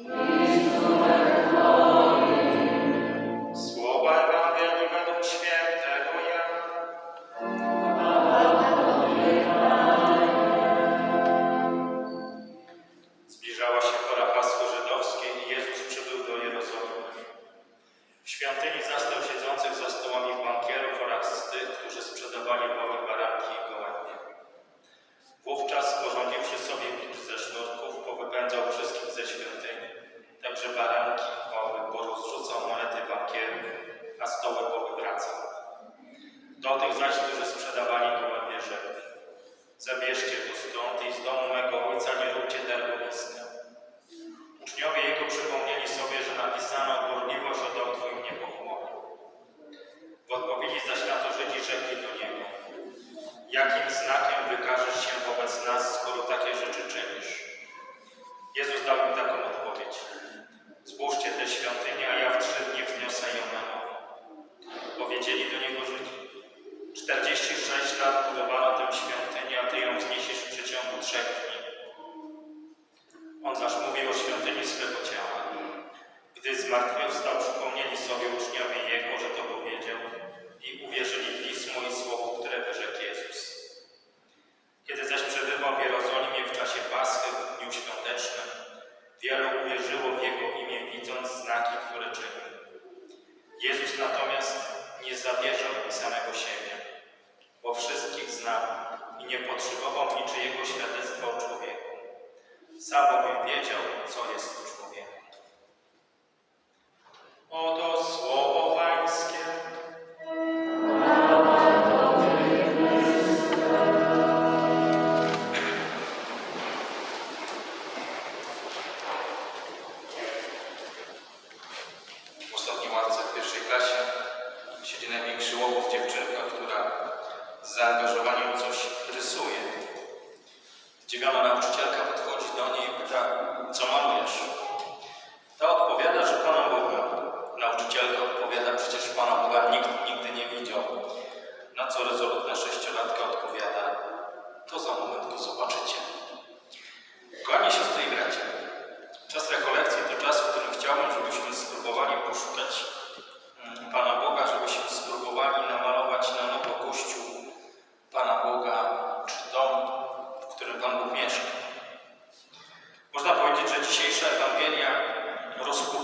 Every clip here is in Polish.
Amen. Odejdźcie tu stąd i z domu mego ojca nie róbcie targowiska. Uczniowie jego przypomnieli sobie, że napisano gorliwość o dom twoim nie pochłonie. W odpowiedzi zaś na to Żydzi rzekli do niego. Jakim znakiem wykażesz się wobec nas, skoro takie rzeczy czynisz? Jezus dał im taką odpowiedź. Zbóżcie tę świątynię, a ja klasie. Siedzi największy łowów dziewczynka, która zaangażowała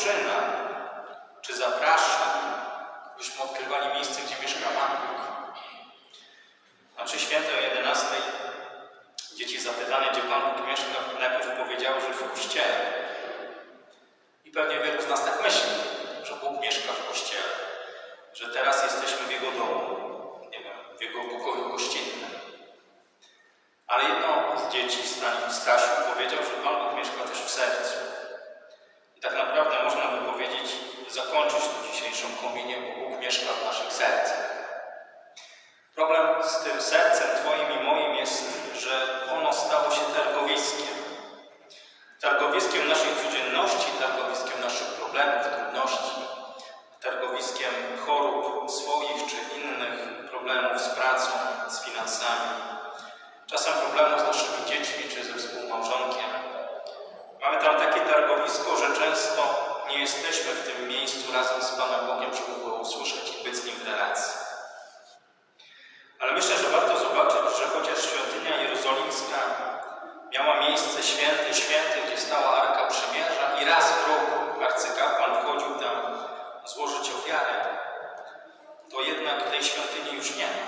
c'era już nie.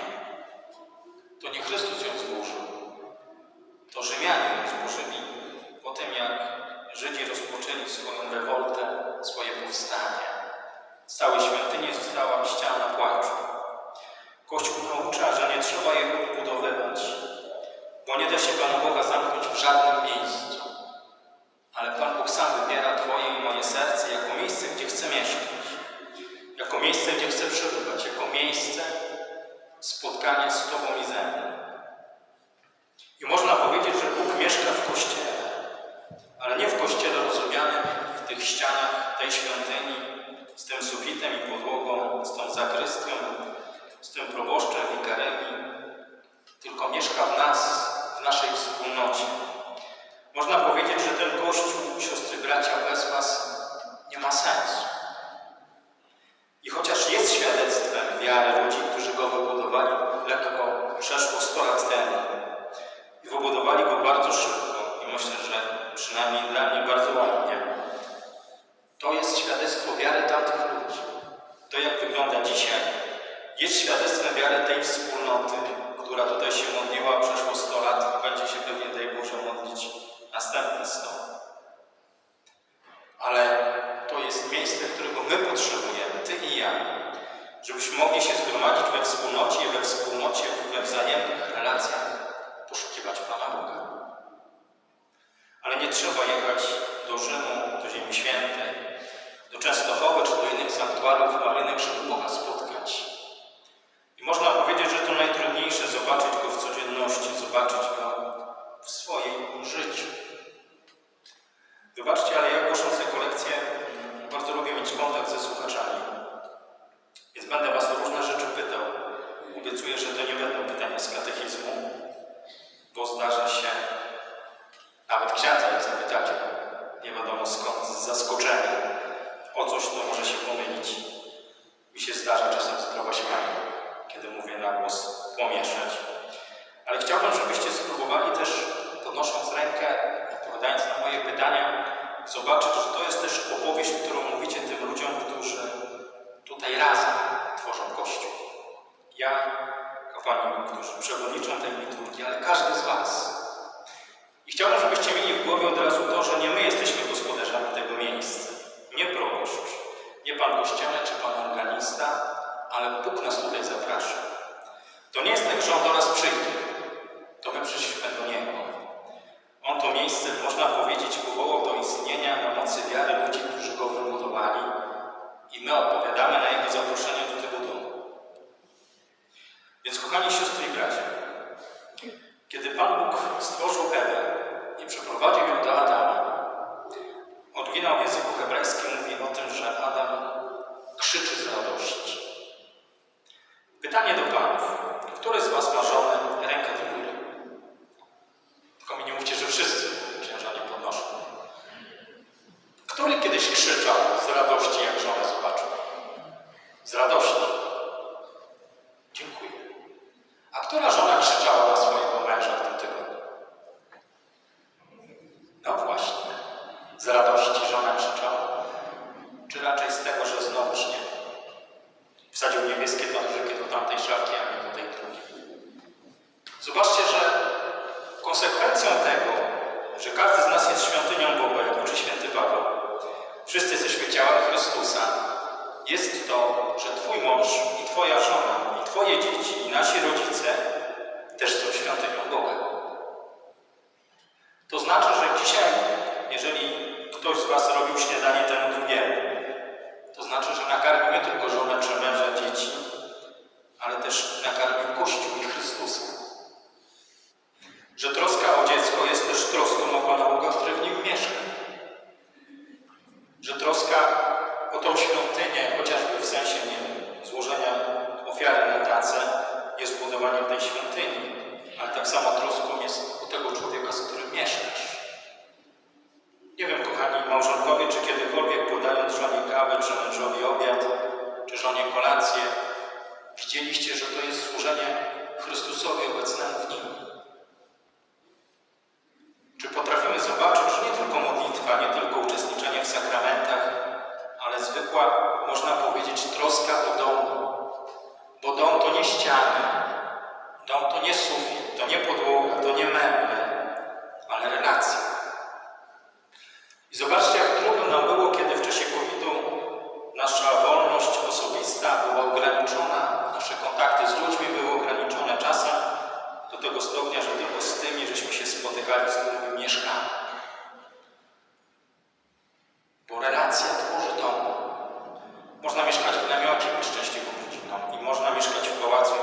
z tym sufitem i podłogą, z tą zakrystią, z tym proboszczem i karemi, tylko mieszka w nas, w naszej wspólnocie. Można powiedzieć, że ten Kościół, siostry, bracia, bez Was nie ma sensu. I chociaż jest świadectwem wiary ludzi, którzy go wybudowali, lekko przeszło 100 lat temu i wybudowali go bardzo szybko i myślę, że przynajmniej dla to jest świadectwo wiary tamtych ludzi. To, jak wygląda dzisiaj, jest świadectwem wiary tej wspólnoty, która tutaj się modliła przeszło 100 lat i będzie się pewnie, daj Boże, modlić następne 100. Ale to jest miejsce, którego my potrzebujemy, Ty i ja, żebyśmy mogli się zgromadzić we wspólnocie i we wspólnocie, we wzajemnych relacjach poszukiwać Pana Boga. Ale nie trzeba jechać do Rzymu, do Ziemi Świętej, do Częstochowy czy do innych sanktuariów maryjnych, żeby Boga spotkać. I można powiedzieć, że to najtrudniejsze zobaczyć Go w codzienności, zobaczyć Go w swoim życiu. Wybaczcie, ale ja głosząc tę kolekcję mm, bardzo lubię mieć kontakt ze słuchaczami. Więc będę Was o różne rzeczy pytał. Obiecuję, że to nie będą pytania z katechizmu, bo zdarza się nawet księdza, jak zapytacie, nie wiadomo skąd, z zaskoczenia o coś, to może się pomylić. Mi się zdarza czasem zdrowo śmianie, kiedy mówię na głos, pomieszać. Ale chciałbym, żebyście spróbowali też, podnosząc rękę, odpowiadając na moje pytania, zobaczyć, że to jest też opowieść, którą mówicie tym ludziom, którzy tutaj razem tworzą Kościół. Ja, kapłani, którzy przewodniczą tej liturgii, ale każdy z Was. I chciałbym, żebyście mieli w głowie od razu to, że nie my jesteśmy gospodarzami tego miejsca. Nie proboszcz, nie pan kościelny czy pan organista, ale Bóg nas tutaj zaprasza. To nie jest tak, że On do nas przyjdzie. আছে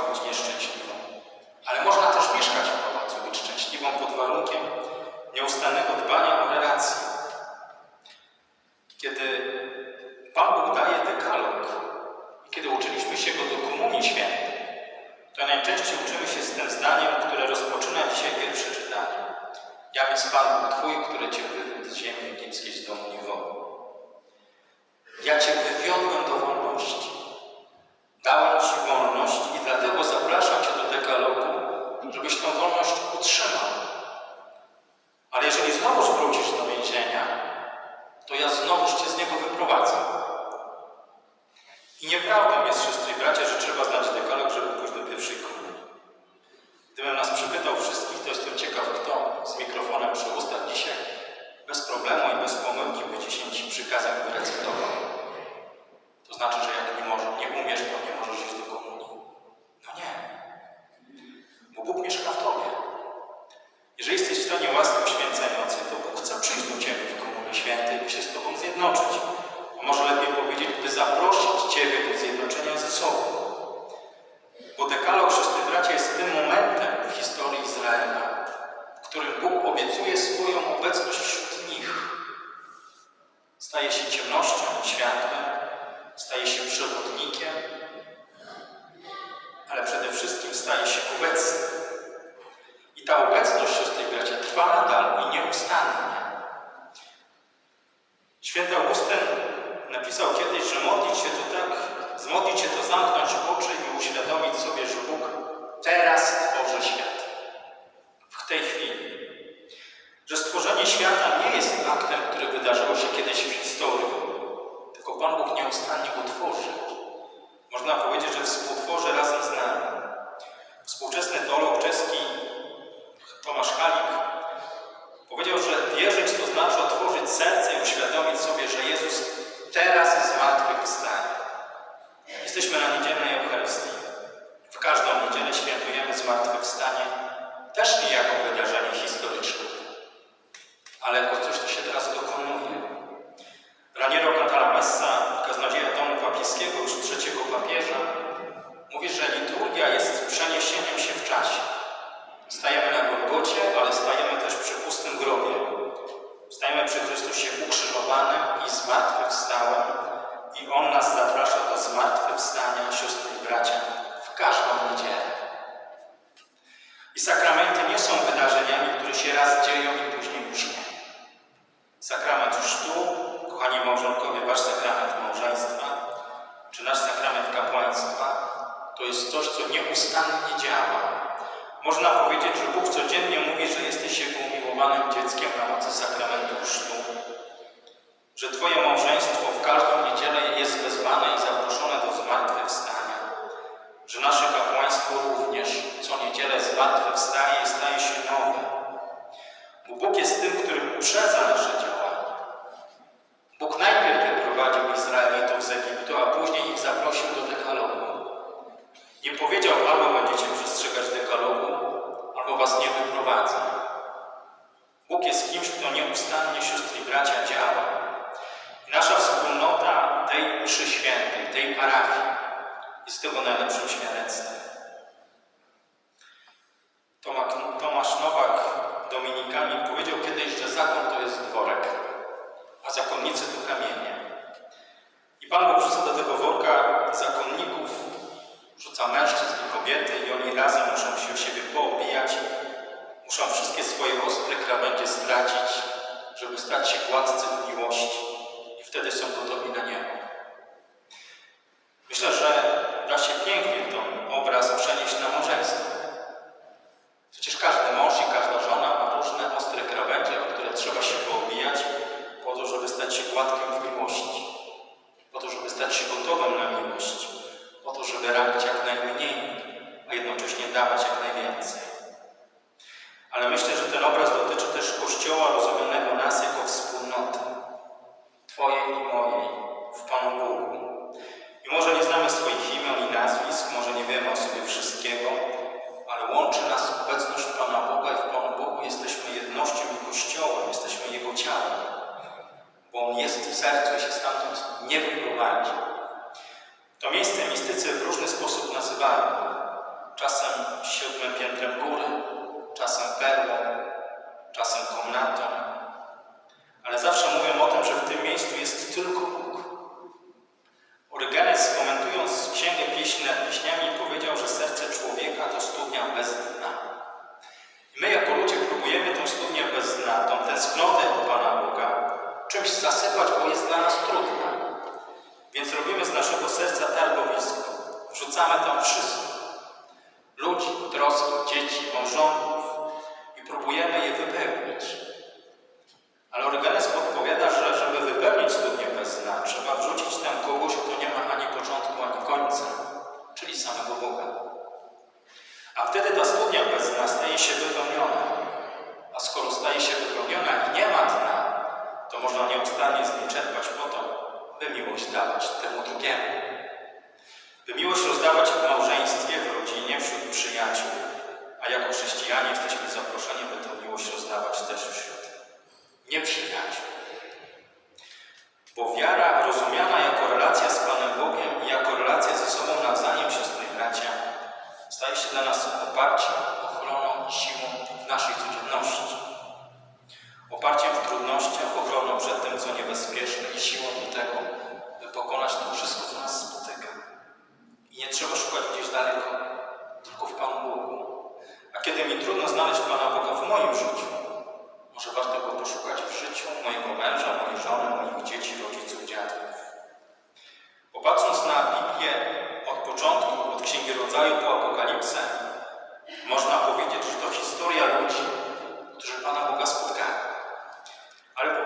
Izraelitów z Egiptu, a później ich zaprosił do dekalogu. Nie powiedział, albo będziecie przestrzegać dekalogu, albo was nie wyprowadzę. Bóg jest kimś, kto nieustannie, siostry bracia, działa. Nasza wspólnota tej uszy świętej, tej parafii jest tego najlepszym świadectwem. stać się władcy w miłości i wtedy są gotowi na niebo. Myślę, że da się pięknie ten obraz przenieść na małżeństwo. Przecież każdy mąż i każda żona ma różne ostre krawędzie, o które trzeba się poobijać po to, żeby stać się gładkim w miłości, po to, żeby stać się gotowym na miłość, po to, żeby rabić jak najmniej, a jednocześnie dawać jak najwięcej. Ale myślę, że ten obraz dotyczy też Kościoła rozumianego nas jako wspólnoty, Twojej i mojej, w Panu Bogu. I może nie znamy swoich imion i nazwisk, może nie wiemy o sobie wszystkiego, ale łączy nas obecność wrzucamy tam wszystko. Ludzi, troski, dzieci, małżonków i próbujemy je wypełnić. Ale organizm podpowiada, że żeby wypełnić studnię bez dna, trzeba wrzucić tam kogoś, kto nie ma ani początku, ani końca, czyli samego Boga. A wtedy ta studnia bez dna staje się wypełniona. A skoro staje się wypełniona i nie ma dna, to można nieustannie z niej czerpać po to, by miłość dawać temu drugiemu by miłość rozdawać w małżeństwie, w rodzinie, wśród przyjaciół, a jako chrześcijanie jesteśmy zaproszeni, by tę miłość rozdawać też wśród nieprzyjaciół. Bo wiara rozumiana jako relacja z Panem Bogiem i jako relacja ze sobą nawzajem siostry i bracia staje się dla nas oparciem, ochroną, siłą naszej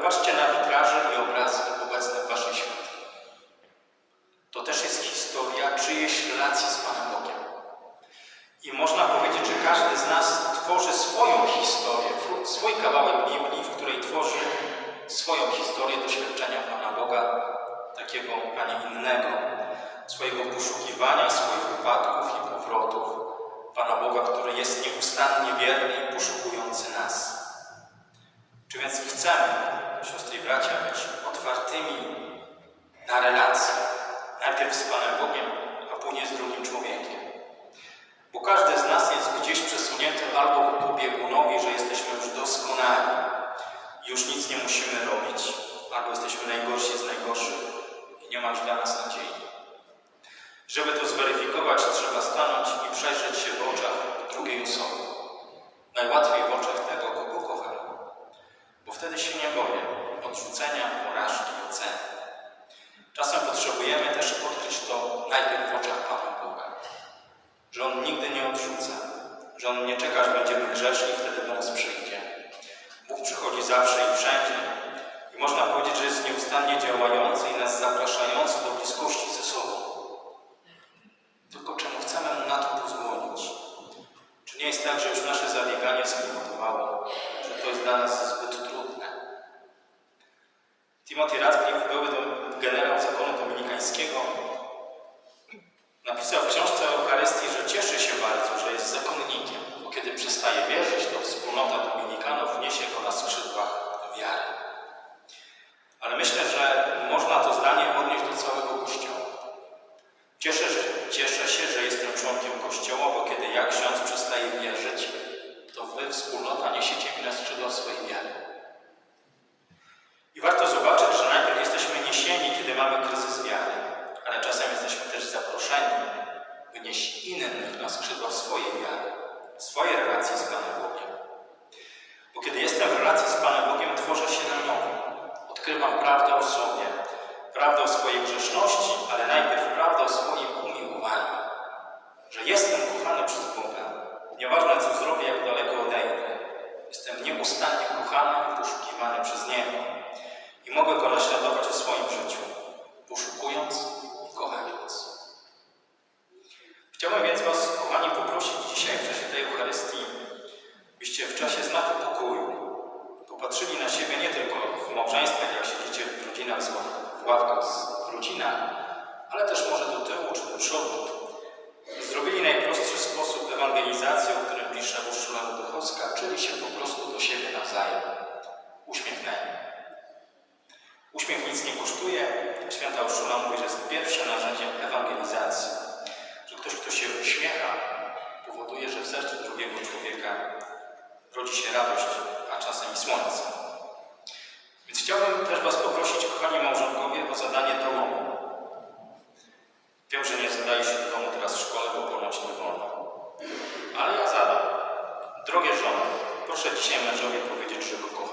Ale popatrzcie na witraże i obrazy obecne w Waszej świątyni. To też jest historia czyjejś relacji z Panem Bogiem. I można powiedzieć, że każdy z nas tworzy swoją historię, swój kawałek Biblii, w której tworzy swoją historię doświadczenia Pana Boga, takiego, a nie innego, swojego poszukiwania, swoich upadków i powrotów. Pana Boga, który jest nieustannie wierny i poszukujący nas. Czy więc chcemy, siostry i bracia, być otwartymi na relacje, najpierw z Panem Bogiem, a później z drugim człowiekiem? Bo każdy z nas jest gdzieś przesunięty albo ku biegunowi, że jesteśmy już doskonali i już nic nie musimy robić, albo jesteśmy najgorsi z najgorszych i nie ma już dla nas nadziei. Żeby to zweryfikować, trzeba stanąć i przejrzeć się w oczach drugiej osoby. Najłatwiej w oczach tego, kogo kocham, bo wtedy się nie boję odrzucenia, porażki, oceny. Czasem potrzebujemy też odkryć to najpierw w oczach Pana Boga że On nigdy nie odrzuca, że On nie czeka, aż będziemy grzeszni i wtedy do nas przyjdzie. Bóg przychodzi zawsze i wszędzie i można powiedzieć, że jest nieustannie działający i nas zapraszający do bliskości ze sobą. Tylko czemu chcemy Mu na to pozwolić? Czy nie jest tak, że już nasze zabieganie spowodowało, że to jest dla nas zbyt trudne? Timothy Radcliffe, były do- generał zakonu dominikańskiego, Napisał w książce o Eucharystii, że cieszy się bardzo, że jest zakonnikiem, bo kiedy przestaje wierzyć, to wspólnota dominikanów niesie go na skrzydłach wiary. Ale myślę, że można to zdanie odnieść do całego Kościoła. Cieszę, że, cieszę się, że jestem członkiem Kościoła, bo kiedy ja ksiądz przestaje wierzyć, to wy, wspólnota, niesiecie mi na skrzydła swojej wiary. I warto zobaczyć, że najpierw jesteśmy niesieni, mamy kryzys wiary, ale czasem jesteśmy też zaproszeni, by nieść innych na skrzydła swojej wiary, swojej relacji z Panem Bogiem. Bo kiedy jestem w relacji z Panem Bogiem, tworzę się na nowo. Odkrywam prawdę o sobie, prawdę o swojej grzeszności, ale najpierw prawdę o swoim umiłowaniu. Że jestem kochany przez Boga. Nieważne, co zrobię, jak daleko odejdę. Jestem nieustannie kochany i poszukiwany przez Niego. I mogę Go naśladować w swoim życiu, poszukując i kochając. Chciałbym więc Was, kochani, poprosić dzisiaj w czasie tej Eucharystii, byście w czasie znaku pokoju popatrzyli na siebie nie tylko w małżeństwach, jak siedzicie w rodzinach, w ławkach w rodzinach, ale też może do tyłu czy do przodu. Zrobili najprostszy sposób ewangelizacji, o którym pisze Urszula Ludochowska, czyli się po prostu do siebie nawzajem uśmiechnęli. Uśmiech nic nie kosztuje. Święta Urszula mówi, że jest pierwsze narzędzie ewangelizacji. Że ktoś, kto się uśmiecha, powoduje, że w sercu drugiego człowieka rodzi się radość, a czasem i słońce. Więc chciałbym też Was poprosić, kochani małżonkowie, o zadanie domowe. Wiem, że nie zadaje się do domu teraz w szkole, bo ponoć nie wolno. Ale ja zadam. Drogie żony, proszę dzisiaj mężowi powiedzieć, że go